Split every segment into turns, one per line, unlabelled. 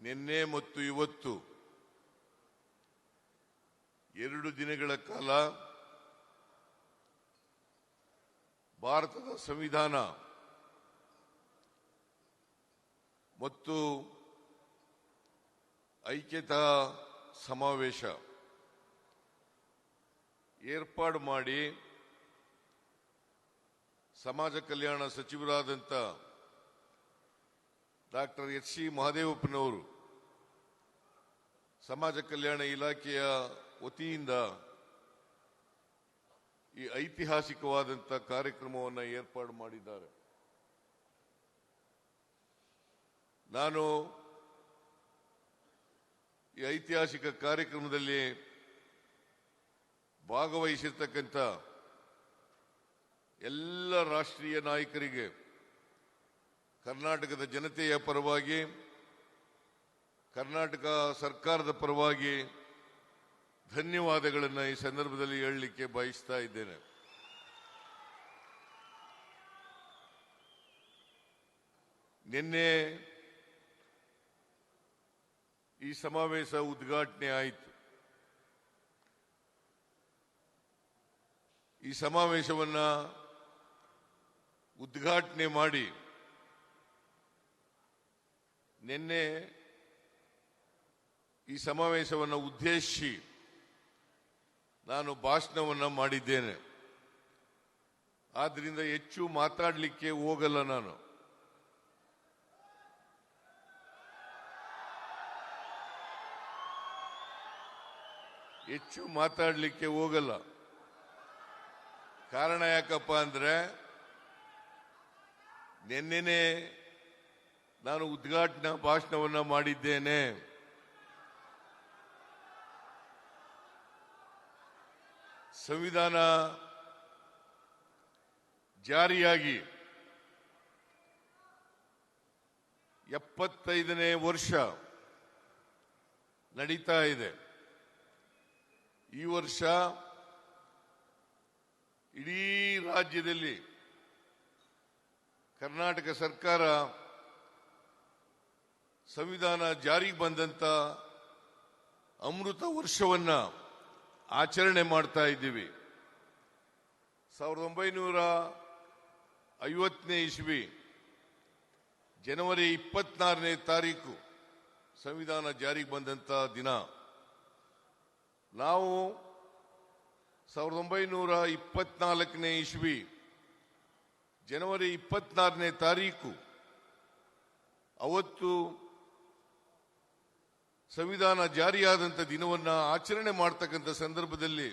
ನಿನ್ನೆ ಮತ್ತು ಇವತ್ತು ಎರಡು ದಿನಗಳ ಕಾಲ ಭಾರತದ ಸಂವಿಧಾನ ಮತ್ತು ಐಕ್ಯತಾ ಸಮಾವೇಶ ಏರ್ಪಾಡು ಮಾಡಿ ಸಮಾಜ ಕಲ್ಯಾಣ ಸಚಿವರಾದಂಥ ಡಾಕ್ಟರ್ ಎಚ್ ಸಿ ಮಹದೇವಪ್ಪನವರು ಸಮಾಜ ಕಲ್ಯಾಣ ಇಲಾಖೆಯ ವತಿಯಿಂದ ಈ ಐತಿಹಾಸಿಕವಾದಂಥ ಕಾರ್ಯಕ್ರಮವನ್ನು ಏರ್ಪಾಡು ಮಾಡಿದ್ದಾರೆ. ನಾನು ಈ ಐತಿಹಾಸಿಕ ಕಾರ್ಯಕ್ರಮದಲ್ಲಿ ಭಾಗವಹಿಸಿರ್ತಕ್ಕಂಥ ಎಲ್ಲ ರಾಷ್ಟ್ರೀಯ ನಾಯಕರಿಗೆ ಕರ್ನಾಟಕದ ಜನತೆಯ ಪರವಾಗಿ, ಕರ್ನಾಟಕ ಸರ್ಕಾರದ ಪರವಾಗಿ ಧನ್ಯವಾದಗಳನ್ನು ಈ ಸಂದರ್ಭದಲ್ಲಿ ಹೇಳಲಿಕ್ಕೆ ಬಯಸ್ತಾ ಇದ್ದೇನೆ. ನಿನ್ನೆ ಈ ಸಮಾವೇಶ ಉದ್ಘಾಟನೆ ಆಯಿತು. ಈ ಸಮಾವೇಶವನ್ನ ಉದ್ಘಾಟನೆ ಮಾಡಿ ನಿನ್ನೆ ಈ ಸಮಾವೇಶವನ್ನು ಉದ್ದೇಶಿಸಿ ನಾನು ಭಾಷಣವನ್ನು ಮಾಡಿದ್ದೇನೆ. ಆದ್ದರಿಂದ ಹೆಚ್ಚು ಮಾತಾಡಲಿಕ್ಕೆ ಹೋಗಲ್ಲ ನಾನು. ಹೆಚ್ಚು ಮಾತಾಡಲಿಕ್ಕೆ ಹೋಗಲ್ಲ. ಕಾರಣ ಯಾಕಪ್ಪ ಅಂದ್ರೆ ನಿನ್ನೆನೆ ನಾನು ಉದ್ಘಾಟನಾ ಭಾಷಣವನ್ನ ಮಾಡಿದ್ದೇನೆ. ಸಂವಿಧಾನ ಜಾರಿಯಾಗಿ ಎಪ್ಪತ್ತೈದನೇ ವರ್ಷ ನಡೀತಾ ಇದೆ. ಈ ವರ್ಷ ಇಡೀ ರಾಜ್ಯದಲ್ಲಿ ಕರ್ನಾಟಕ ಸರ್ಕಾರ ಸಂವಿಧಾನ ಜಾರಿಗೆ ಬಂದಂತ ಅಮೃತ ವರ್ಷವನ್ನ ಆಚರಣೆ ಮಾಡ್ತಾ ಇದ್ದೀವಿ. ಸಾವಿರದ ಒಂಬೈನೂರ ಐವತ್ತನೇ ಇಸ್ವಿ, ಜನವರಿ ಇಪ್ಪತ್ನಾರನೇ ತಾರೀಕು ಸಂವಿಧಾನ ಜಾರಿಗೆ ಬಂದಂತ ದಿನ. ನಾವು ಸಾವಿರದ ಒಂಬೈನೂರ ಇಪ್ಪತ್ನಾಲ್ಕನೇ ಇಸ್ವಿ, ಜನವರಿ ಇಪ್ಪತ್ನಾರನೇ ತಾರೀಕು, ಅವತ್ತು ಸಂವಿಧಾನ ಜಾರಿಯಾದಂಥ ದಿನವನ್ನು ಆಚರಣೆ ಮಾಡ್ತಕ್ಕಂಥ ಸಂದರ್ಭದಲ್ಲಿ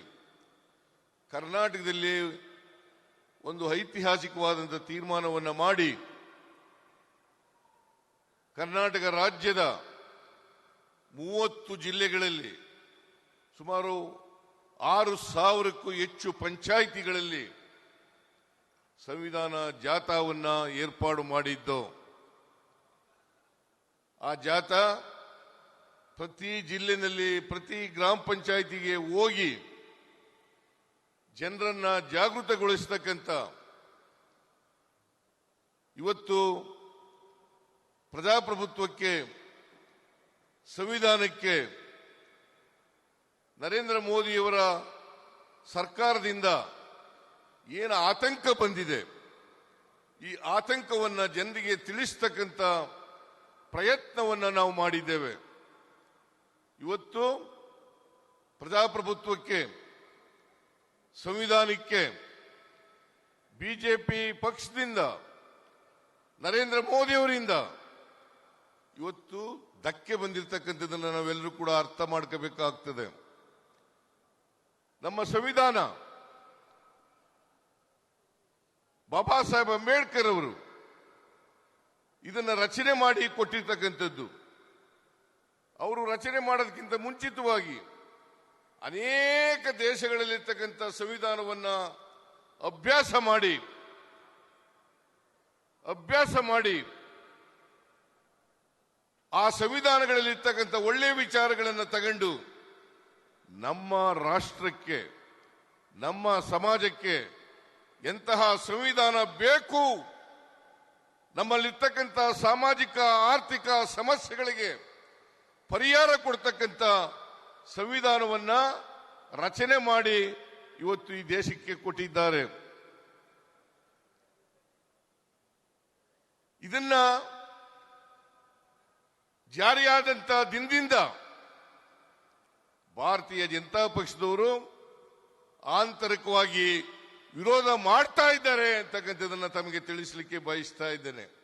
ಕರ್ನಾಟಕದಲ್ಲಿ ಒಂದು ಐತಿಹಾಸಿಕವಾದಂಥ ತೀರ್ಮಾನವನ್ನು ಮಾಡಿ ಕರ್ನಾಟಕ ರಾಜ್ಯದ ಮೂವತ್ತು ಜಿಲ್ಲೆಗಳಲ್ಲಿ ಸುಮಾರು ಆರು ಸಾವಿರಕ್ಕೂ ಹೆಚ್ಚು ಪಂಚಾಯಿತಿಗಳಲ್ಲಿ ಸಂವಿಧಾನ ಜಾಥಾವನ್ನು ಏರ್ಪಾಡು ಮಾಡಿದ್ದು. ಆ ಜಾಥಾ ಪ್ರತಿ ಜಿಲ್ಲೆನಲ್ಲಿ, ಪ್ರತಿ ಗ್ರಾಮ ಪಂಚಾಯಿತಿಗೆ ಹೋಗಿ ಜನರನ್ನ ಜಾಗೃತಗೊಳಿಸತಕ್ಕಂಥ ಇವತ್ತು ಪ್ರಜಾಪ್ರಭುತ್ವಕ್ಕೆ, ಸಂವಿಧಾನಕ್ಕೆ ನರೇಂದ್ರ ಮೋದಿಯವರ ಸರ್ಕಾರದಿಂದ ಏನು ಆತಂಕ ಬಂದಿದೆ, ಈ ಆತಂಕವನ್ನು ಜನರಿಗೆ ತಿಳಿಸ್ತಕ್ಕಂಥ ಪ್ರಯತ್ನವನ್ನು ನಾವು ಮಾಡಿದ್ದೇವೆ. ಇವತ್ತು ಪ್ರಜಾಪ್ರಭುತ್ವಕ್ಕೆ, ಸಂವಿಧಾನಕ್ಕೆ, ಬಿಜೆಪಿ ಪಕ್ಷದಿಂದ, ನರೇಂದ್ರ ಮೋದಿಯವರಿಂದ ಇವತ್ತು ಧಕ್ಕೆ ಬಂದಿರತಕ್ಕಂಥದ್ದನ್ನು ನಾವೆಲ್ಲರೂ ಕೂಡ ಅರ್ಥ ಮಾಡ್ಕೋಬೇಕಾಗ್ತದೆ. ನಮ್ಮ ಸಂವಿಧಾನ, ಬಾಬಾ ಸಾಹೇಬ್ ಅಂಬೇಡ್ಕರ್ ಅವರು ಇದನ್ನು ರಚನೆ ಮಾಡಿ ಕೊಟ್ಟಿರ್ತಕ್ಕಂಥದ್ದು. ಅವರು ರಚನೆ ಮಾಡೋದಕ್ಕಿಂತ ಮುಂಚಿತವಾಗಿ ಅನೇಕ ದೇಶಗಳಲ್ಲಿರ್ತಕ್ಕಂಥ ಸಂವಿಧಾನವನ್ನ ಅಭ್ಯಾಸ ಮಾಡಿ ಅಭ್ಯಾಸ ಮಾಡಿ ಆ ಸಂವಿಧಾನಗಳಲ್ಲಿರ್ತಕ್ಕಂಥ ಒಳ್ಳೆಯ ವಿಚಾರಗಳನ್ನು ತಗೊಂಡು ನಮ್ಮ ರಾಷ್ಟ್ರಕ್ಕೆ, ನಮ್ಮ ಸಮಾಜಕ್ಕೆ ಎಂತಹ ಸಂವಿಧಾನ ಬೇಕು, ನಮ್ಮಲ್ಲಿರ್ತಕ್ಕಂಥ ಸಾಮಾಜಿಕ, ಆರ್ಥಿಕ ಸಮಸ್ಯೆಗಳಿಗೆ ಪರಿಹಾರ ಕೊಡ್ತಕ್ಕಂಥ ಸಂವಿಧಾನವನ್ನ ರಚನೆ ಮಾಡಿ ಇವತ್ತು ಈ ದೇಶಕ್ಕೆ ಕೊಟ್ಟಿದ್ದಾರೆ. ಇದನ್ನ ಜಾರಿಯಾದಂತ ದಿನದಿಂದ ಭಾರತೀಯ ಜನತಾ ಪಕ್ಷದವರು ಆಂತರಿಕವಾಗಿ ವಿರೋಧ ಮಾಡ್ತಾ ಇದ್ದಾರೆ ಅಂತಕ್ಕಂಥದನ್ನ ತಮಗೆ ತಿಳಿಸಲಿಕ್ಕೆ ಬಯಸ್ತಾ ಇದ್ದೇನೆ.